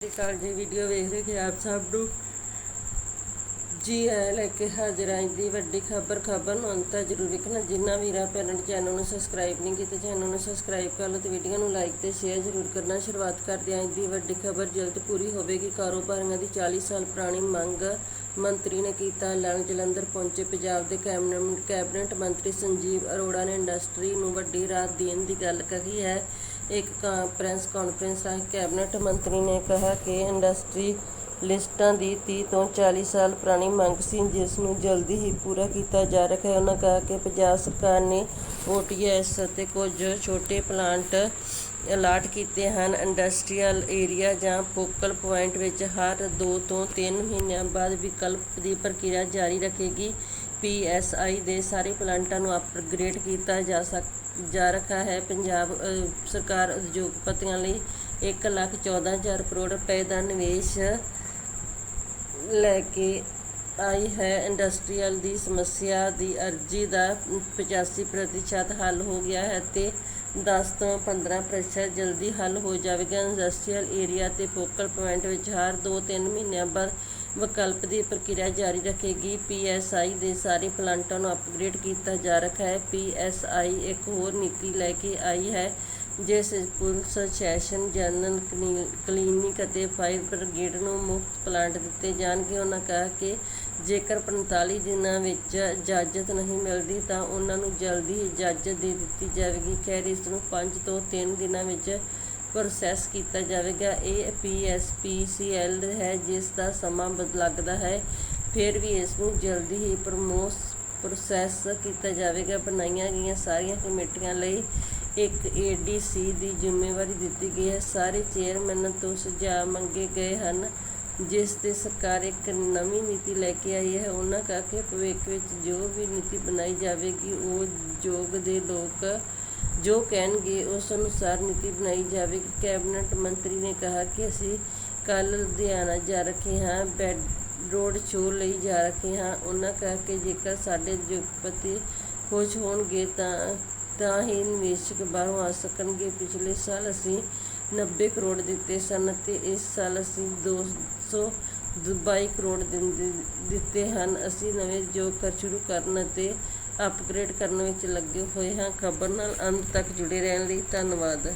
ਸਤਿ ਸ਼੍ਰੀ ਅਕਾਲ ਜੀ ਵੀਡੀਓ ਵੇਖ ਰਹੇ ਆਪ ਸਭ ਨੂੰ? ਜੀ ਆਇਆਂ ਲੈ ਕੇ ਹਾਜ਼ਰ ਆਂ ਦੀ ਵੱਡੀ ਖਬਰ ਖਬਰ ਨੂੰ ਅੰਤ ਤੱਕ ਜ਼ਰੂਰ ਵੇਖਣਾ। ਜਿਨ੍ਹਾਂ ਵੀਰਾਂ ਭੈਣਾਂ ਚੈਨਲ ਨੂੰ ਸਬਸਕ੍ਰਾਈਬ ਨਹੀਂ ਕੀਤਾ ਚੈਨਲ ਨੂੰ ਸਬਸਕ੍ਰਾਈਬ ਕਰ ਲਓ ਤੇ ਵੀਡੀਓ ਨੂੰ ਲਾਈਕ ਤੇ ਸ਼ੇਅਰ ਜ਼ਰੂਰ ਕਰਨਾ। ਸ਼ੁਰੂਆਤ ਕਰਦੇ ਆਂ ਦੀ ਵੱਡੀ ਖਬਰ। ਜਲਦ ਪੂਰੀ ਹੋਵੇਗੀ। ਕਾਰੋਬਾਰੀਆਂ ਦੀ 40 ਸਾਲ ਪੁਰਾਣੀ ਮੰਗ ਮੰਤਰੀ ਨੇ ਕੀਤਾ ਐਲਾਨ। ਜਲੰਧਰ ਪਹੁੰਚੇ ਪੰਜਾਬ ਦੇ ਕੈਬਨਿਟ ਕੈਬਨਿਟ ਮੰਤਰੀ ਸੰਜੀਵ ਅਰੋੜਾ ਨੇ ਇੰਡਸਟਰੀ ਨੂੰ ਵੱਡੀ ਰਾਹਤ ਦੇਣ ਦੀ ਗੱਲ ਕਹੀ ਹੈ। ਇੱਕ ਪ੍ਰੈਸ ਕਾਨਫਰੰਸ ਰਾਹੀਂ ਕੈਬਨਿਟ ਮੰਤਰੀ ਨੇ ਕਿਹਾ ਕਿ ਇੰਡਸਟਰੀ ਲਿਸਟਾਂ ਦੀ 30 ਤੋਂ 40 ਸਾਲ ਪੁਰਾਣੀ ਮੰਗ ਸੀ, ਜਿਸ ਨੂੰ ਜਲਦੀ ਹੀ ਪੂਰਾ ਕੀਤਾ ਜਾ ਰਿਹਾ ਹੈ। ਉਹਨਾਂ ਕਿਹਾ ਕਿ ਪੰਜਾਬ ਸਰਕਾਰ ਨੇ ਓਟੀਐਸ ਅਤੇ ਕੁਝ ਛੋਟੇ ਪਲਾਂਟ ਅਲਾਟ ਕੀਤੇ ਹਨ। ਇੰਡਸਟਰੀਅਲ ਏਰੀਆ ਜਾਂ ਫੋਕਲ ਪੁਆਇੰਟ ਵਿੱਚ ਹਰ 2 ਤੋਂ 3 ਮਹੀਨਿਆਂ ਬਾਅਦ ਵਿਕਲਪ ਦੀ ਪ੍ਰਕਿਰਿਆ ਜਾਰੀ ਰੱਖੇਗੀ। ਪੀਐਸਆਈ ਦੇ ਸਾਰੇ ਪਲਾਂਟਾਂ ਨੂੰ ਅਪਗ੍ਰੇਡ ਕੀਤਾ ਜਾ ਸਕ, ਜਾ ਰੱਖਾ ਹੈ। ਪੰਜਾਬ ਸਰਕਾਰ ਉਦਯੋਗਪਤੀਆਂ ਲਈ 114000 ਕਰੋੜ ਰੁਪਏ ਦਾ ਨਿਵੇਸ਼ ਲੈ ਕੇ ਆਈ ਹੈ। ਇੰਡਸਟਰੀਅਲ ਦੀ ਸਮੱਸਿਆ ਦੀ ਅਰਜ਼ੀ ਦਾ 85% ਹੱਲ ਹੋ ਗਿਆ ਹੈ ਤੇ 10 ਤੋਂ 15% ਜਲਦੀ ਹੱਲ ਹੋ ਜਾਵੇਗਾ। ਇੰਡਸਟਰੀਅਲ ਏਰੀਆ ਤੇ ਫੋਕਲ ਪੁਆਇੰਟ ਵਿੱਚ ਹਰ 2-3 ਮਹੀਨਿਆਂ ਬਾਅਦ ਵਿਕਲਪ ਦੀ ਪ੍ਰਕਿਰਿਆ ਜਾਰੀ ਰੱਖੇਗੀ। ਪੀਐਸਆਈ ਦੇ ਸਾਰੇ ਪਲਾਂਟਾਂ ਨੂੰ ਅਪਗ੍ਰੇਡ ਕੀਤਾ ਜਾ ਰਿਹਾ ਹੈ। ਪੀਐਸਆਈ ਇੱਕ ਹੋਰ ਨੀਤੀ ਲੈ ਕੇ ਆਈ ਹੈ, ਜਿਸ ਪੁਲਿਸ, ਸੈਸ਼ਨ, ਜਨਰਲ ਕਲੀ- ਕਲੀਨਿਕ ਅਤੇ ਫਾਇਰ ਬ੍ਰਿਗੇਡ ਨੂੰ ਮੁਫਤ ਪਲਾਂਟ ਦਿੱਤੇ ਜਾਣਗੇ। ਉਹਨਾਂ ਕਿਹਾ ਕਿ ਜੇਕਰ 45 ਦਿਨਾਂ ਵਿੱਚ ਇਜਾਜ਼ਤ ਨਹੀਂ ਮਿਲਦੀ, ਤਾਂ ਉਹਨਾਂ ਨੂੰ ਜਲਦੀ ਹੀ ਇਜਾਜ਼ਤ ਦੇ ਦਿੱਤੀ ਜਾਵੇਗੀ। ਖੈਰ, ਇਸ ਨੂੰ 5 ਤੋਂ 3 ਦਿਨਾਂ ਵਿੱਚ ਪ੍ਰੋਸੈਸ ਕੀਤਾ ਜਾਵੇਗਾ। ਇਹ ਪੀਐਸਪੀਸੀਐਲ ਹੈ, ਜਿਸ ਦਾ ਸਮਾਂ ਬਦ ਲੱਗਦਾ ਹੈ। ਫਿਰ ਵੀ ਇਸ ਨੂੰ ਜਲਦੀ ਹੀ ਪ੍ਰਮੋਸ, ਪ੍ਰੋਸੈਸ ਕੀਤਾ ਜਾਵੇਗਾ। ਬਣਾਈਆਂ ਗਈਆਂ ਸਾਰੀਆਂ ਕਮੇਟੀਆਂ ਲਈ ਇੱਕ ਏਡੀਸੀ ਦੀ ਜ਼ਿੰਮੇਵਾਰੀ ਦਿੱਤੀ ਗਈ ਹੈ। ਸਾਰੇ ਚੇਅਰਮੈਨ ਤੋਂ ਸੁਝਾਅ ਮੰਗੇ ਗਏ ਹਨ, ਜਿਸ ਤੇ ਸਰਕਾਰ ਇੱਕ ਨਵੀਂ ਨੀਤੀ ਲੈ ਕੇ ਆਈ ਹੈ। ਉਹਨਾਂ ਕਰਕੇ ਭਵਿੱਖ ਵਿੱਚ ਜੋ ਵੀ ਨੀਤੀ ਬਣਾਈ ਜਾਵੇਗੀ, ਉਹ ਯੋਗ ਦੇ ਲੋਕ ਜੋ ਕਹਿਣਗੇ, ਉਸ ਅਨੁਸਾਰ ਨੀਤੀ ਬਣਾਈ ਜਾਵੇਗੀ ਕੈਬਨਿਟ ਮੰਤਰੀ ਨੇ ਕਿਹਾ ਕਿ ਅਸੀਂ ਕੱਲ ਲੁਧਿਆਣਾ ਜਾ ਰਹੇ ਹਾਂ, ਬੈਡ ਰੋਡ ਸ਼ੋਅ ਲਈ ਜਾ ਰਹੇ ਹਾਂ। ਉਹਨਾਂ ਕਿਹਾ ਕਿ ਜੇਕਰ ਸਾਡੇ ਉਦਯੋਗਪਤੀ ਖੁਸ਼ ਹੋਣਗੇ ਤਾਂ ਤਾਂ ਹੀ ਨਿਵੇਸ਼ਕ ਬਾਹਰੋਂ ਆ ਸਕਣਗੇ। ਪਿਛਲੇ ਸਾਲ ਅਸੀਂ 90 ਕਰੋੜ ਦਿੱਤੇ ਸਨ ਅਤੇ ਇਸ ਸਾਲ ਅਸੀਂ 222 ਕਰੋੜ ਦਿੰਦੇ, ਦਿੱਤੇ ਹਨ। ਅਸੀਂ ਨਵੇਂ ਉਦਯੋਗ ਕਰ ਸ਼ੁਰੂ ਕਰਨ ਅਤੇ ਅਪਗ੍ਰੇਡ ਕਰਨ ਵਿੱਚ ਲੱਗੇ ਹੋਏ ਹਾਂ। ਖਬਰ ਨਾਲ ਅੰਤ ਤੱਕ ਜੁੜੇ ਰਹਿਣ ਲਈ ਧੰਨਵਾਦ।